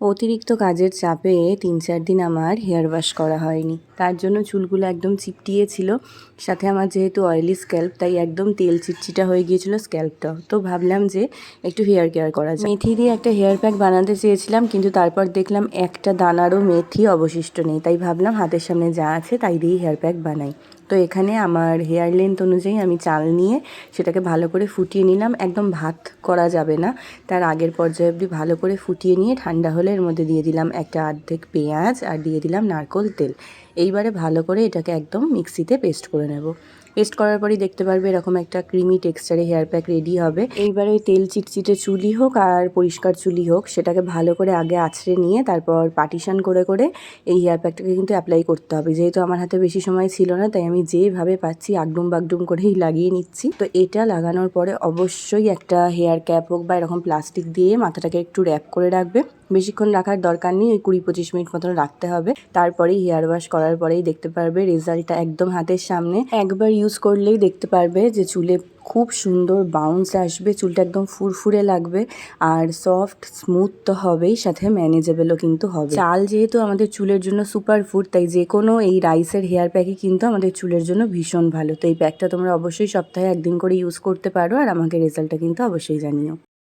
অতিরিক্ত কাজের চাপে তিন চার দিন আমার হেয়ার ওয়াশ করা হয়নি। তার জন্য চুলগুলো একদম চিপটিয়ে ছিল সাথে আমার যেহেতু অয়েলি স্ক্যাল্প তাই একদম তেল চিটচিটা হয়ে গিয়েছিল স্ক্যাল্পটা তো ভাবলাম যে একটু হেয়ার কেয়ার করা যায় মেথি দিয়ে একটা হেয়ার প্যাক বানাতে চেয়েছিলাম, কিন্তু তারপর দেখলাম একটা দানারও মেথি অবশিষ্ট নেই। তাই ভাবলাম হাতের সামনে যা আছে তাই দিয়েই হেয়ার প্যাক বানাই। তো এখানে আমার হেয়ার লেন্থ অনুযায়ী আমি চাল নিয়ে সেটাকে ভালো করে ফুটিয়ে নিলাম। একদম ভাত করা যাবে না। তার আগের পর্যায়ে অবধি ভালো করে ফুটিয়ে নিয়ে ঠান্ডা হলে এর মধ্যে দিয়ে দিলাম একটা অর্ধেক পেঁয়াজ আর দিয়ে দিলাম নারকোল তেল। এইবারে ভালো করে এটাকে একদম মিক্সিতে পেস্ট করে নেব। পেস্ট করার পরই দেখতে পারবে এরকম একটা ক্রিমি টেক্সচারে হেয়ার প্যাক রেডি হবে। এইবারে ওই তেল চিটচিটে চুলি হোক আর পরিষ্কার চুলি হোক, সেটাকে ভালো করে আগে আছড়ে নিয়ে তারপর পার্টিশান করে করে এই হেয়ার প্যাকটাকে কিন্তু অ্যাপ্লাই করতে হবে। যেহেতু আমার হাতে বেশি সময় ছিল না, তাই আমি যেভাবে পাচ্ছি আগডুম বাগডুম করেই লাগিয়ে নিচ্ছি। তো এটা লাগানোর পরে অবশ্যই একটা হেয়ার ক্যাপ হোক বা এরকম প্লাস্টিক দিয়ে মাথাটাকে একটু র্যাপ করে রাখবে। বেশিক্ষণ রাখার দরকার নেই, ওই কুড়ি পঁচিশ মিনিট মতন রাখতে হবে। তারপরেই হেয়ার ওয়াশ করার পরেই দেখতে পারবে রেজাল্টটা একদম হাতের সামনে। একবার ইউজ করলেই দেখতে পারবে যে চুলে খুব সুন্দর বাউন্স আসবে, চুলটা একদম ফুরফুরে লাগবে আর সফট স্মুথ তো হবেই, সাথে ম্যানেজেবলও কিন্তু হবে। চাল যেহেতু আমাদের চুলের জন্য সুপার ফুড তাই যে কোনো এই রাইসের হেয়ার প্যাকই কিন্তু আমাদের চুলের জন্য ভীষণ ভালো। তো এই প্যাকটা তোমরা অবশ্যই সপ্তাহে একদিন করে ইউজ করতে পারো আর আমাকে রেজাল্টটা কিন্তু অবশ্যই জানিও।